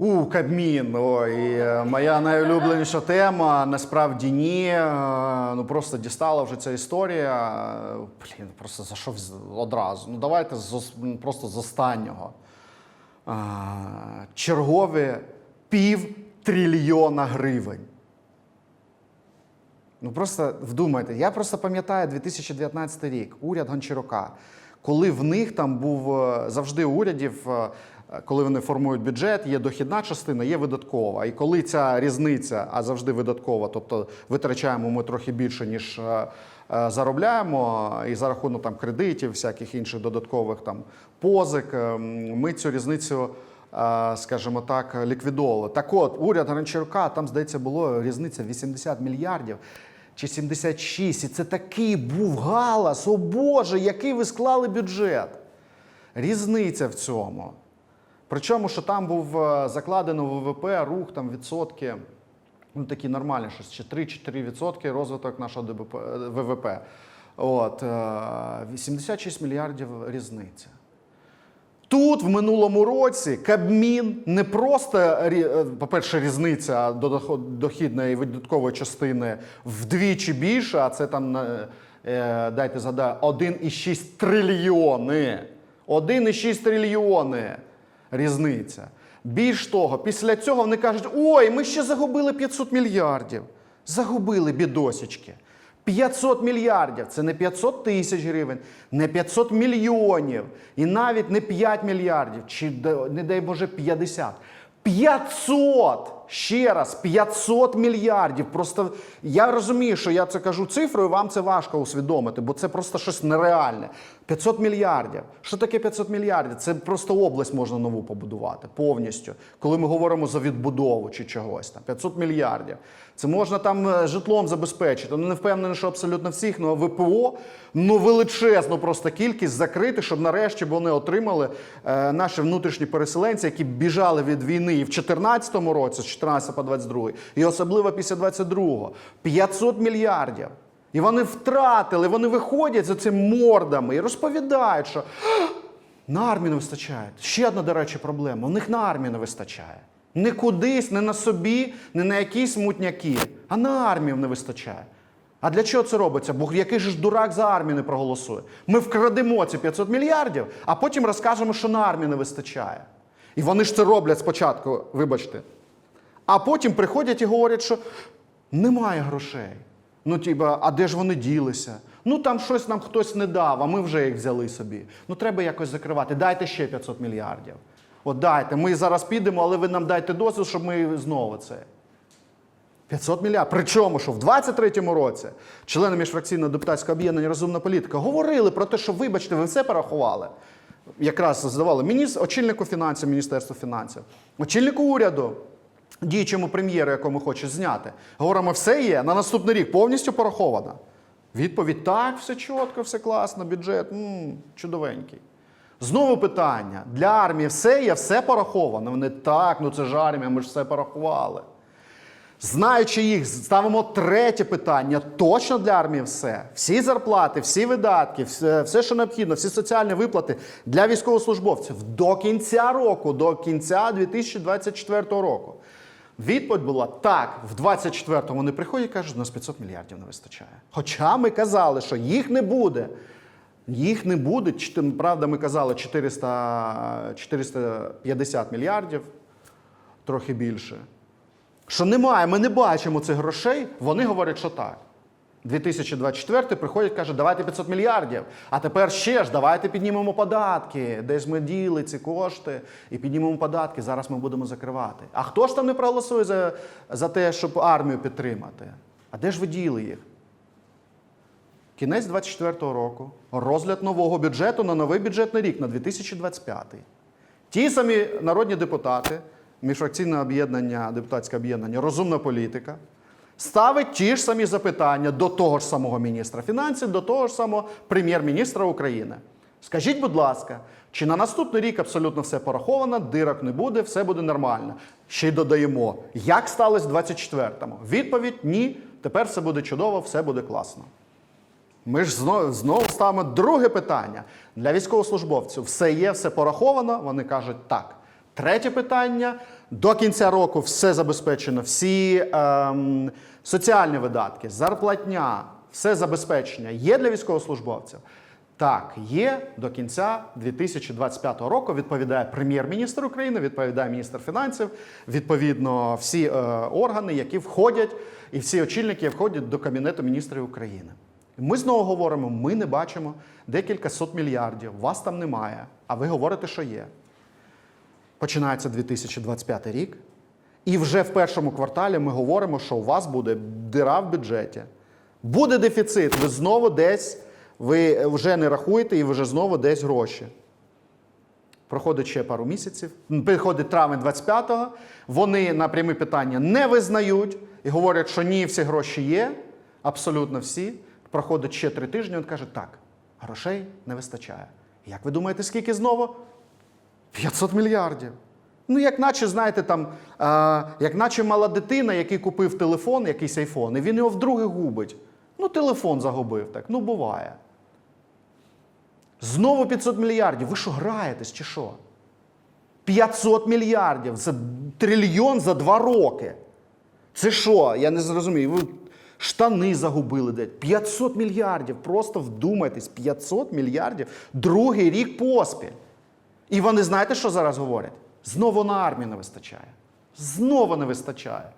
У, Кабмін, ой, е, моя найулюбленіша тема. Насправді ні. Е, Ну просто дістала вже ця історія. Е, Блін, просто за що одразу? Ну давайте з, просто з останнього. А, чергові пів трильйона гривень. Ну просто вдумайте, я просто пам'ятаю 2019 рік, уряд Гончарука, коли в них там був е, завжди урядів, е, коли вони формують бюджет, є дохідна частина, є видаткова. І коли ця різниця, а завжди видаткова, тобто витрачаємо ми трохи більше, ніж е, е, заробляємо, і за рахунок там кредитів, всяких інших додаткових там позик, е, ми цю різницю. Скажімо так, ліквідовували. Так от, уряд Гончарука, там, здається, було різниця 80 мільярдів чи 76. І це такий був галас. О Боже, який ви склали бюджет. Різниця в цьому. Причому, що там був е, закладено ВВП рух там відсотки, ну такі нормальні, щось чи 3-4 відсотки розвиток нашого ДБП, е, ВВП. От, е, 86 мільярдів різниця. Тут в минулому році Кабмін не просто е, по-перше, різниця до дохідної і видаткової частини вдвічі більше, а це там е, е, дайте згадаю, 1,6 трильйони. 1,6 трильйони різниця. Більш того, після цього вони кажуть: ой, ми ще загубили 500 мільярдів. Загубили бідосічки. 500 мільярдів це не 500 тисяч гривень, не 500 мільйонів, і навіть не 5 мільярдів, чи не дай Боже 50. 500! Ще раз, 500 мільярдів. Просто я розумію, що я це кажу цифрою, вам це важко усвідомити, бо це просто щось нереальне. 500 мільярдів. Що таке 500 мільярдів? Це просто область можна нову побудувати повністю. Коли ми говоримо за відбудову чи чогось там. 500 мільярдів. Це можна там е, житлом забезпечити. Ну не впевнений, що абсолютно всіх, ну ВПО ну величезну просто кількість закрити, щоб нарешті вони отримали е, наші внутрішні переселенці, які біжали від війни і в 2014 році, 14 по 22, і особливо після 22-го. 500 мільярдів. І вони втратили, вони виходять за цими мордами і розповідають, що на армію не вистачає. Ще одна, до речі, проблема. У них на армію не вистачає. Не кудись, не на собі, не на якісь мутняки, а на армію не вистачає. А для чого це робиться? Бо який ж дурак за армію не проголосує? Ми вкрадемо ці 500 мільярдів, а потім розкажемо, що на армію не вистачає. І вони ж це роблять спочатку, вибачте. А потім приходять і говорять, що немає грошей. Ну, тіба, а де ж вони ділися? Ну там щось нам хтось не дав, а ми вже їх взяли собі. Ну треба якось закривати. Дайте ще 500 мільярдів. От дайте, ми зараз підемо, але ви нам дайте дозвіл, щоб ми знову це. 500 мільярдів. Причому, що в 23-му році члени міжфракційного депутатського об'єднання Розумна політика говорили про те, що, вибачте, ви все порахували. Якраз здавали міністр, очільнику фінансів, Міністерства фінансів, очільнику уряду, діючому прем'єру, якому хочуть зняти. Говоримо, все є, на наступний рік повністю пораховано. Відповідь: так, все чітко, все класно, бюджет м, чудовенький. Знову питання: для армії все є, все пораховано. Вони так, ну це ж армія, ми ж все порахували. Знаючи їх, ставимо третє питання. Точно для армії все. Всі зарплати, всі видатки, все, все, що необхідно, всі соціальні виплати для військовослужбовців до кінця року, до кінця 2024 року. Відповідь була так, в 24-му вони приходять і кажуть, у нас 500 мільярдів не вистачає. Хоча ми казали, що їх не буде. Їх не буде. Правда, ми казали 400, 450 мільярдів, трохи більше. Що немає, ми не бачимо цих грошей, вони говорять, що так. 2024 приходять, каже, давайте 500 мільярдів. А тепер ще ж давайте піднімемо податки. Десь ми діли ці кошти і піднімемо податки. Зараз ми будемо закривати. А хто ж там не проголосує за, за те, щоб армію підтримати? А де ж ви діли їх? Кінець 24-го року, розгляд нового бюджету на новий бюджетний рік на 2025. Ті самі народні депутати, міжфракційне об'єднання, депутатське об'єднання, розумна політика, ставить ті ж самі запитання до того ж самого міністра фінансів, до того ж самого прем'єр-міністра України. Скажіть, будь ласка, чи на наступний рік абсолютно все пораховано, дирок не буде, все буде нормально? Ще й додаємо, як сталося в 24-му? Відповідь ні. Тепер все буде чудово, все буде класно. Ми ж знову, знову ставимо друге питання. Для військовослужбовців все є, все пораховано. Вони кажуть так. Третє питання До кінця року все забезпечено, всі ем, соціальні видатки, зарплатня, все забезпечення є для військовослужбовців. Так, є до кінця 2025 року. Відповідає прем'єр-міністр України, відповідає міністр фінансів, відповідно, всі е, органи, які входять, і всі очільники входять до Кабінету міністрів України. Ми знову говоримо: ми не бачимо декілька сот мільярдів, вас там немає, а ви говорите, що є. Починається 2025 рік, і вже в першому кварталі ми говоримо, що у вас буде дира в бюджеті. Буде дефіцит, ви знову десь, ви вже не рахуєте і вже знову десь гроші. Проходить ще пару місяців. Приходить травень 25-го. Вони на прямі питання не визнають і говорять, що ні, всі гроші є, абсолютно всі. Проходить ще три тижні. Він каже: так, грошей не вистачає. Як ви думаєте, скільки знову? 500 мільярдів. Ну, як наче, знаєте, там, а, як наче мала дитина, який купив телефон, якийсь айфон, і він його вдруге губить. Ну, телефон загубив так. Ну, буває. Знову 500 мільярдів. Ви що граєтесь чи що? 500 мільярдів. Це трильйон за два роки. Це що? Я не зрозумію. Ви штани загубили десь. 500 мільярдів. Просто вдумайтесь, 500 мільярдів другий рік поспіль. І вони знаєте, що зараз говорять? Знову на армію не вистачає. Знову не вистачає.